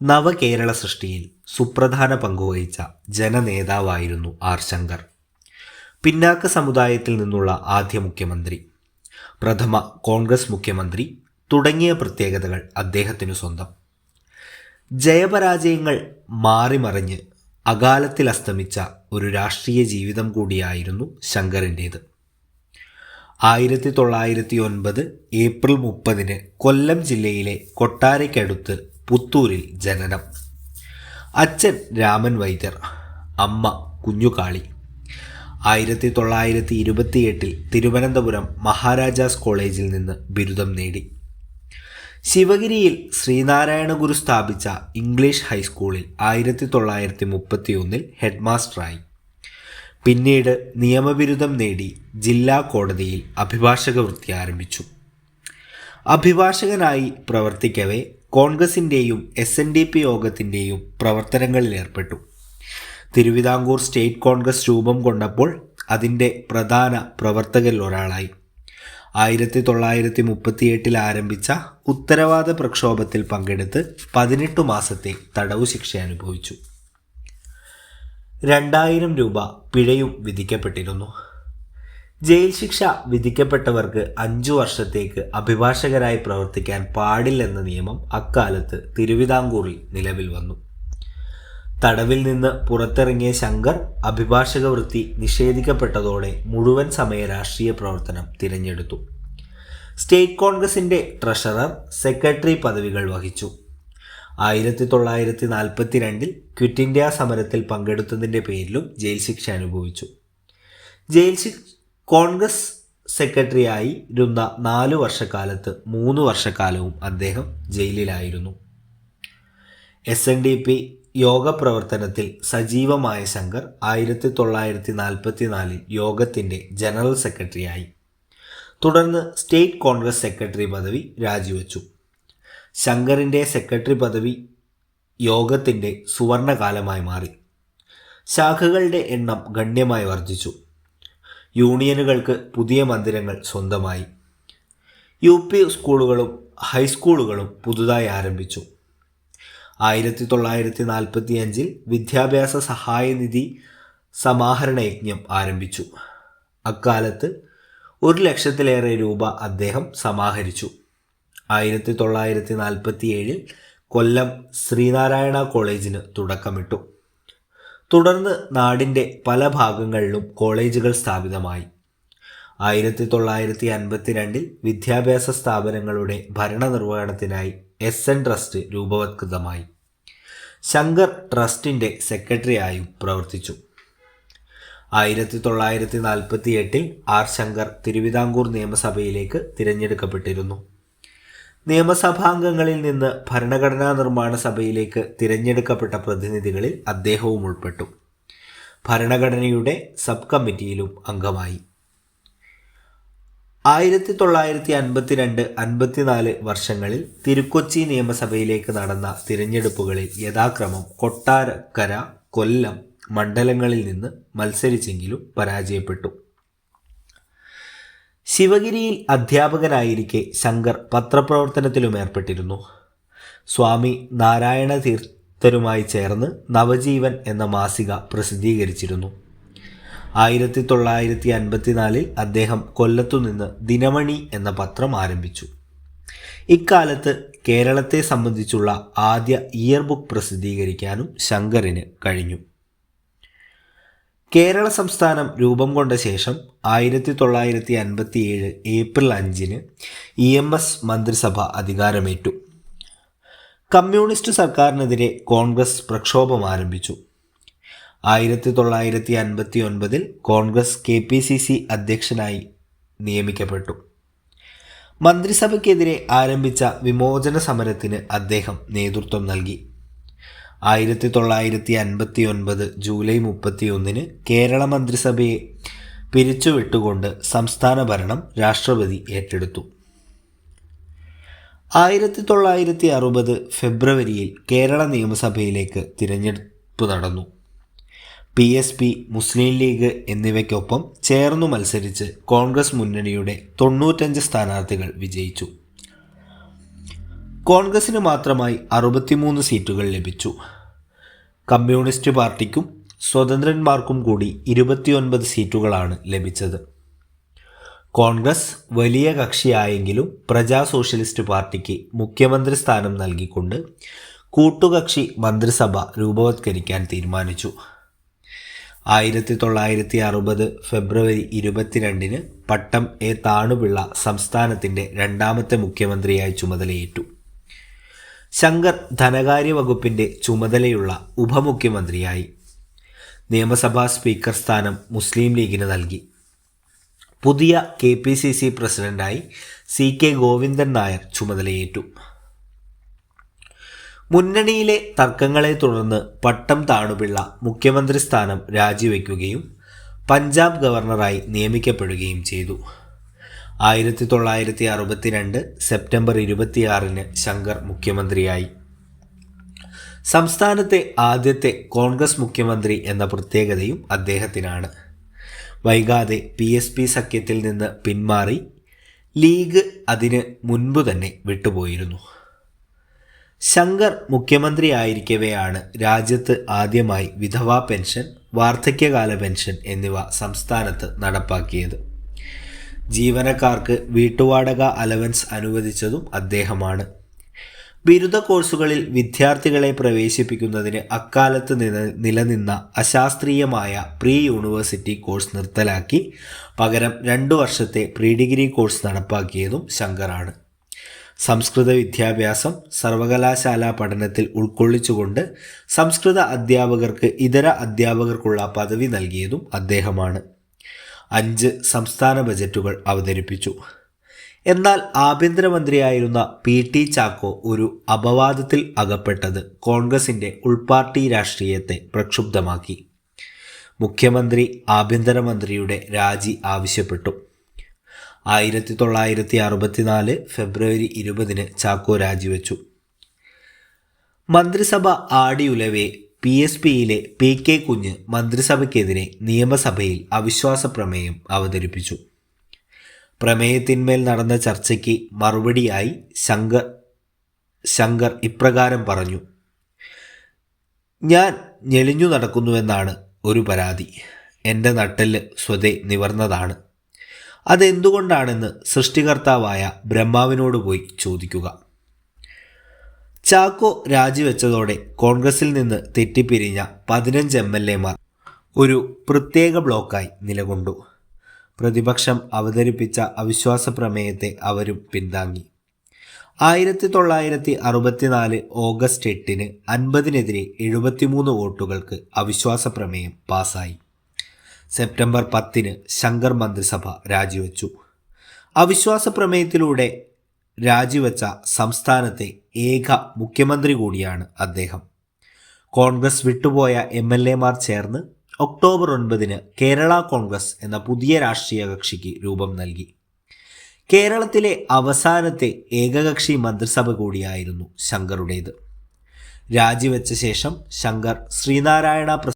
നവകേരള സൃഷ്ടിയിൽ സുപ്രധാന പങ്കുവഹിച്ച ജനനേതാവായിരുന്നു ആർ ശങ്കർ. പിന്നാക്ക സമുദായത്തിൽ നിന്നുള്ള ആദ്യ മുഖ്യമന്ത്രി പ്രഥമ കോൺഗ്രസ് മുഖ്യമന്ത്രി തുടങ്ങിയ പ്രത്യേകതകൾ അദ്ദേഹത്തിനു സ്വന്തം. ജയപരാജയങ്ങൾ മാറിമറിഞ്ഞ് അകാലത്തിൽ അസ്തമിച്ച ഒരു രാഷ്ട്രീയ ജീവിതം കൂടിയായിരുന്നു ശങ്കറിന്റേത് ആയിരത്തി തൊള്ളായിരത്തി ഒൻപത് ഏപ്രിൽ മുപ്പതിന് കൊല്ലം ജില്ലയിലെ കൊട്ടാരയ്ക്കടുത്ത് പുത്തൂരിൽ ജനനം. അച്ഛൻ രാമൻ വൈദ്യർ അമ്മ കുഞ്ഞുകാളി. ആയിരത്തി തൊള്ളായിരത്തി ഇരുപത്തിയെട്ടിൽ തിരുവനന്തപുരം മഹാരാജാസ് കോളേജിൽ നിന്ന് ബിരുദം നേടി. ശിവഗിരിയിൽ ശ്രീനാരായണ ഗുരു സ്ഥാപിച്ച ഇംഗ്ലീഷ് ഹൈസ്കൂളിൽ ആയിരത്തി തൊള്ളായിരത്തി മുപ്പത്തി ഒന്നിൽ ഹെഡ്മാസ്റ്ററായി. പിന്നീട് നിയമബിരുദം നേടി ജില്ലാ കോടതിയിൽ അഭിഭാഷക വൃത്തി ആരംഭിച്ചു. അഭിഭാഷകനായി പ്രവർത്തിക്കവേ കോൺഗ്രസിന്റെയും എസ് എൻ ഡി പി യോഗത്തിന്റെയും പ്രവർത്തനങ്ങളിൽ ഏർപ്പെട്ടു. തിരുവിതാംകൂർ സ്റ്റേറ്റ് കോൺഗ്രസ് രൂപം കൊണ്ടപ്പോൾ അതിന്റെ പ്രധാന പ്രവർത്തകരിൽ ഒരാളായി. ആയിരത്തി തൊള്ളായിരത്തി മുപ്പത്തിയെട്ടിൽ ആരംഭിച്ച ഉത്തരവാദ പ്രക്ഷോഭത്തിൽ പങ്കെടുത്ത് പതിനെട്ട് മാസത്തെ തടവു ശിക്ഷ അനുഭവിച്ചു. രണ്ടായിരം രൂപ പിഴയും വിധിക്കപ്പെട്ടിരുന്നു. ജയിൽ ശിക്ഷ വിധിക്കപ്പെട്ടവർക്ക് അഞ്ചു വർഷത്തേക്ക് അഭിഭാഷകരായി പ്രവർത്തിക്കാൻ പാടില്ലെന്ന നിയമം അക്കാലത്ത് തിരുവിതാംകൂറിൽ നിലവിൽ വന്നു. തടവിൽ നിന്ന് പുറത്തിറങ്ങിയ ശങ്കർ അഭിഭാഷക വൃത്തി നിഷേധിക്കപ്പെട്ടതോടെ മുഴുവൻ സമയ രാഷ്ട്രീയ പ്രവർത്തനം തിരഞ്ഞെടുത്തു. സ്റ്റേറ്റ് കോൺഗ്രസിന്റെ ട്രഷറർ സെക്രട്ടറി പദവികൾ വഹിച്ചു. ആയിരത്തി തൊള്ളായിരത്തി നാൽപ്പത്തി രണ്ടിൽ ക്വിറ്റ് ഇന്ത്യ സമരത്തിൽ പങ്കെടുത്തതിന്റെ പേരിലും ജയിൽ ശിക്ഷ അനുഭവിച്ചു. ജയിൽ ശിക്ഷ കോൺഗ്രസ് സെക്രട്ടറിയായി ഇരുന്ന നാലു വർഷക്കാലത്ത് മൂന്ന് വർഷക്കാലവും അദ്ദേഹം ജയിലിലായിരുന്നു. എസ് എൻ ഡി പി യോഗ പ്രവർത്തനത്തിൽ സജീവമായ ശങ്കർ ആയിരത്തി തൊള്ളായിരത്തി നാൽപ്പത്തി നാലിൽ യോഗത്തിന്റെ ജനറൽ സെക്രട്ടറിയായി. തുടർന്ന് സ്റ്റേറ്റ് കോൺഗ്രസ് സെക്രട്ടറി പദവി രാജിവെച്ചു. ശങ്കറിന്റെ സെക്രട്ടറി പദവി യോഗത്തിന്റെ സുവർണകാലമായി മാറി. ശാഖകളുടെ എണ്ണം ഗണ്യമായി വർദ്ധിച്ചു. യൂണിയനുകൾക്ക് പുതിയ മന്ദിരങ്ങൾ സ്വന്തമായി. യു പി സ്കൂളുകളും ഹൈസ്കൂളുകളും പുതുതായി ആരംഭിച്ചു. ആയിരത്തി തൊള്ളായിരത്തി നാൽപ്പത്തി അഞ്ചിൽ വിദ്യാഭ്യാസ സഹായനിധി സമാഹരണ യജ്ഞം ആരംഭിച്ചു. അക്കാലത്ത് ഒരു ലക്ഷത്തിലേറെ രൂപ അദ്ദേഹം സമാഹരിച്ചു. ആയിരത്തി തൊള്ളായിരത്തി നാൽപ്പത്തി ഏഴിൽ കൊല്ലം ശ്രീനാരായണ കോളേജിന് തുടക്കമിട്ടു. തുടർന്ന് നാടിന്റെ പല ഭാഗങ്ങളിലും കോളേജുകൾ സ്ഥാപിതമായി. ആയിരത്തി തൊള്ളായിരത്തി അൻപത്തിരണ്ടിൽ വിദ്യാഭ്യാസ സ്ഥാപനങ്ങളുടെ ഭരണനിർവഹണത്തിനായി എസ് എൻ ട്രസ്റ്റ് രൂപവത്കൃതമായി. ശങ്കർ ട്രസ്റ്റിന്റെ സെക്രട്ടറിയായും പ്രവർത്തിച്ചു. ആയിരത്തി തൊള്ളായിരത്തി നാൽപ്പത്തി എട്ടിൽ ആർ ശങ്കർ തിരുവിതാംകൂർ നിയമസഭയിലേക്ക് തിരഞ്ഞെടുക്കപ്പെട്ടിരുന്നു. നിയമസഭാംഗങ്ങളിൽ നിന്ന് ഭരണഘടനാ നിർമ്മാണ സഭയിലേക്ക് തിരഞ്ഞെടുക്കപ്പെട്ട പ്രതിനിധികളിൽ അദ്ദേഹവും ഉൾപ്പെട്ടു. ഭരണഘടനയുടെ സബ് കമ്മിറ്റിയിലും അംഗമായി. ആയിരത്തി തൊള്ളായിരത്തി അൻപത്തിരണ്ട് അൻപത്തിനാല് വർഷങ്ങളിൽ തിരുക്കൊച്ചി നിയമസഭയിലേക്ക് നടന്ന തിരഞ്ഞെടുപ്പുകളിൽ യഥാക്രമം കൊട്ടാരക്കര കൊല്ലം മണ്ഡലങ്ങളിൽ നിന്ന് മത്സരിച്ചെങ്കിലും പരാജയപ്പെട്ടു. ശിവഗിരിയിൽ അധ്യാപകനായിരിക്കെ ശങ്കർ പത്രപ്രവർത്തനത്തിലും ഏർപ്പെട്ടിരുന്നു. സ്വാമി നാരായണ തീർത്ഥരുമായി ചേർന്ന് നവജീവൻ എന്ന മാസിക പ്രസിദ്ധീകരിച്ചിരുന്നു. ആയിരത്തി തൊള്ളായിരത്തി അൻപത്തിനാലിൽ അദ്ദേഹം കൊല്ലത്തുനിന്ന് ദിനമണി എന്ന പത്രം ആരംഭിച്ചു. ഇക്കാലത്ത് കേരളത്തെ സംബന്ധിച്ചുള്ള ആദ്യ ഇയർ ബുക്ക് പ്രസിദ്ധീകരിക്കാനും ശങ്കറിന് കഴിഞ്ഞു. കേരള സംസ്ഥാനം രൂപം കൊണ്ട ശേഷം ആയിരത്തി തൊള്ളായിരത്തി അൻപത്തി ഏഴ് ഏപ്രിൽ അഞ്ചിന് ഇ എം എസ് മന്ത്രിസഭ അധികാരമേറ്റു. കമ്മ്യൂണിസ്റ്റ് സർക്കാരിനെതിരെ കോൺഗ്രസ് പ്രക്ഷോഭം ആരംഭിച്ചു. ആയിരത്തി തൊള്ളായിരത്തി അൻപത്തി ഒൻപതിൽ Congress K P C C അധ്യക്ഷനായി നിയമിക്കപ്പെട്ടു. മന്ത്രിസഭയ്ക്കെതിരെ ആരംഭിച്ച വിമോചന സമരത്തിന് അദ്ദേഹം നേതൃത്വം നൽകി. ആയിരത്തി തൊള്ളായിരത്തി അൻപത്തി ഒൻപത് ജൂലൈ മുപ്പത്തി ഒന്നിന് കേരള മന്ത്രിസഭയെ പിരിച്ചുവിട്ടുകൊണ്ട് സംസ്ഥാന ഭരണം രാഷ്ട്രപതി ഏറ്റെടുത്തു. ആയിരത്തി തൊള്ളായിരത്തി അറുപത് ഫെബ്രുവരിയിൽ കേരള നിയമസഭയിലേക്ക് തിരഞ്ഞെടുപ്പ് നടന്നു. P S P Muslim League എന്നിവയ്ക്കൊപ്പം ചേർന്നു മത്സരിച്ച് കോൺഗ്രസ് മുന്നണിയുടെ തൊണ്ണൂറ്റഞ്ച് സ്ഥാനാർത്ഥികൾ വിജയിച്ചു. കോൺഗ്രസിന് മാത്രമായി അറുപത്തിമൂന്ന് സീറ്റുകൾ ലഭിച്ചു. കമ്മ്യൂണിസ്റ്റ് പാർട്ടിക്കും സ്വതന്ത്രന്മാർക്കും കൂടി ഇരുപത്തിയൊൻപത് സീറ്റുകളാണ് ലഭിച്ചത്. കോൺഗ്രസ് വലിയ കക്ഷിയായെങ്കിലും പ്രജാ സോഷ്യലിസ്റ്റ് പാർട്ടിക്ക് മുഖ്യമന്ത്രി സ്ഥാനം നൽകിക്കൊണ്ട് കൂട്ടുകക്ഷി മന്ത്രിസഭ രൂപവത്കരിക്കാൻ തീരുമാനിച്ചു. ആയിരത്തി തൊള്ളായിരത്തി അറുപത് ഫെബ്രുവരി ഇരുപത്തിരണ്ടിന് പട്ടം എ. താണുപിള്ള സംസ്ഥാനത്തിന്റെ രണ്ടാമത്തെ മുഖ്യമന്ത്രിയായി ചുമതലയേറ്റു. ശങ്കർ ധനകാര്യ വകുപ്പിന്റെ ചുമതലയുള്ള ഉപമുഖ്യമന്ത്രിയായി. നിയമസഭാ സ്പീക്കർ സ്ഥാനം മുസ്ലിം ലീഗിന് നൽകി. പുതിയ കെ പി സി സി പ്രസിഡന്റായി സി കെ ഗോവിന്ദൻ നായർ ചുമതലയേറ്റു. മുന്നണിയിലെ തർക്കങ്ങളെ തുടർന്ന് പട്ടം താണുപിള്ള മുഖ്യമന്ത്രി സ്ഥാനം രാജിവെക്കുകയും പഞ്ചാബ് ഗവർണറായി നിയമിക്കപ്പെടുകയും ചെയ്തു. ആയിരത്തി തൊള്ളായിരത്തി അറുപത്തിരണ്ട് സെപ്റ്റംബർ ഇരുപത്തിയാറിന് ശങ്കർ മുഖ്യമന്ത്രിയായി. സംസ്ഥാനത്തെ ആദ്യത്തെ കോൺഗ്രസ് മുഖ്യമന്ത്രി എന്ന പ്രത്യേകതയും അദ്ദേഹത്തിനാണ്. വൈകാതെ പി എസ് പി സഖ്യത്തിൽ നിന്ന് പിന്മാറി ലീഗ് അതിന് മുൻപ് തന്നെ വിട്ടുപോയിരുന്നു. ശങ്കർ മുഖ്യമന്ത്രിയായിരിക്കവെയാണ് രാജ്യത്ത് ആദ്യമായി വിധവാ പെൻഷൻ വാർദ്ധക്യകാല പെൻഷൻ എന്നിവ സംസ്ഥാനത്ത് നടപ്പാക്കിയത്. ജീവനക്കാർക്ക് വീട്ടുവാടക അലവൻസ് അനുവദിച്ചതും അദ്ദേഹമാണ്. ബിരുദ കോഴ്സുകളിൽ വിദ്യാർത്ഥികളെ പ്രവേശിപ്പിക്കുന്നതിന് അക്കാലത്ത് നില നിലനിന്ന അശാസ്ത്രീയമായ പ്രീ യൂണിവേഴ്സിറ്റി കോഴ്സ് നിർത്തലാക്കി. പകരം രണ്ടു വർഷത്തെ പ്രീ ഡിഗ്രി കോഴ്സ് നടപ്പാക്കിയതും ശങ്കറാണ്. സംസ്കൃത വിദ്യാഭ്യാസം സർവകലാശാല പഠനത്തിൽ ഉൾക്കൊള്ളിച്ചുകൊണ്ട് സംസ്കൃത അധ്യാപകർക്ക് ഇതര അധ്യാപകർക്കുള്ള പദവി നൽകിയതും അദ്ദേഹമാണ്. അഞ്ച് സംസ്ഥാന ബജറ്റുകൾ അവതരിപ്പിച്ചു. എന്നാൽ ആഭ്യന്തരമന്ത്രിയായിരുന്ന പി ടി ചാക്കോ ഒരു അപവാദത്തിൽ അകപ്പെട്ടത് കോൺഗ്രസിന്റെ ഉൾപാർട്ടി രാഷ്ട്രീയത്തെ പ്രക്ഷുബ്ധമാക്കി. മുഖ്യമന്ത്രി ആഭ്യന്തരമന്ത്രിയുടെ രാജി ആവശ്യപ്പെട്ടു. ആയിരത്തി തൊള്ളായിരത്തി അറുപത്തിനാല് ഫെബ്രുവരി ഇരുപതിന് ചാക്കോ രാജിവെച്ചു. മന്ത്രിസഭ ആടിയുലവെ പി എസ് പിയിലെ പി കെ കുഞ്ഞ് മന്ത്രിസഭയ്ക്കെതിരെ നിയമസഭയിൽ അവിശ്വാസ പ്രമേയം അവതരിപ്പിച്ചു. പ്രമേയത്തിന്മേൽ നടന്ന ചർച്ചയ്ക്ക് മറുപടിയായി ശങ്കർ ശങ്കർ ഇപ്രകാരം പറഞ്ഞു ഞാൻ ഞെളിഞ്ഞു നടക്കുന്നുവെന്നാണ് ഒരു പരാതി. എന്റെ നട്ടെല്ല് സ്വതേ നിവർന്നതാണ്. അതെന്തുകൊണ്ടാണെന്ന് സൃഷ്ടികർത്താവായ ബ്രഹ്മാവിനോട് പോയി ചോദിക്കുക. ചാക്കോ രാജിവെച്ചതോടെ കോൺഗ്രസിൽ നിന്ന് തെറ്റിപ്പിരിഞ്ഞ പതിനഞ്ച് എം എൽ എമാർ ഒരു പ്രത്യേക ബ്ലോക്കായി നിലകൊണ്ടു. പ്രതിപക്ഷം അവതരിപ്പിച്ച അവിശ്വാസ പ്രമേയത്തെ അവരും പിന്താങ്ങി. ആയിരത്തി തൊള്ളായിരത്തി അറുപത്തിനാല് ഓഗസ്റ്റ് എട്ടിന് അൻപതിനെതിരെ എഴുപത്തിമൂന്ന് വോട്ടുകൾക്ക് അവിശ്വാസ പ്രമേയം പാസായി. സെപ്റ്റംബർ പത്തിന് ശങ്കർ മന്ത്രിസഭ രാജിവെച്ചു. അവിശ്വാസ പ്രമേയത്തിലൂടെ രാജിവെച്ച സംസ്ഥാനത്തെ ഏക മുഖ്യമന്ത്രി കൂടിയാണ് അദ്ദേഹം. കോൺഗ്രസ് വിട്ടുപോയ എം എൽ ചേർന്ന് ഒക്ടോബർ ഒൻപതിന് കേരള കോൺഗ്രസ് എന്ന പുതിയ രാഷ്ട്രീയ കക്ഷിക്ക് രൂപം നൽകി. കേരളത്തിലെ അവസാനത്തെ ഏകകക്ഷി മന്ത്രിസഭ കൂടിയായിരുന്നു ശങ്കറുടേത്. രാജിവെച്ച ശേഷം ശങ്കർ ശ്രീനാരായണ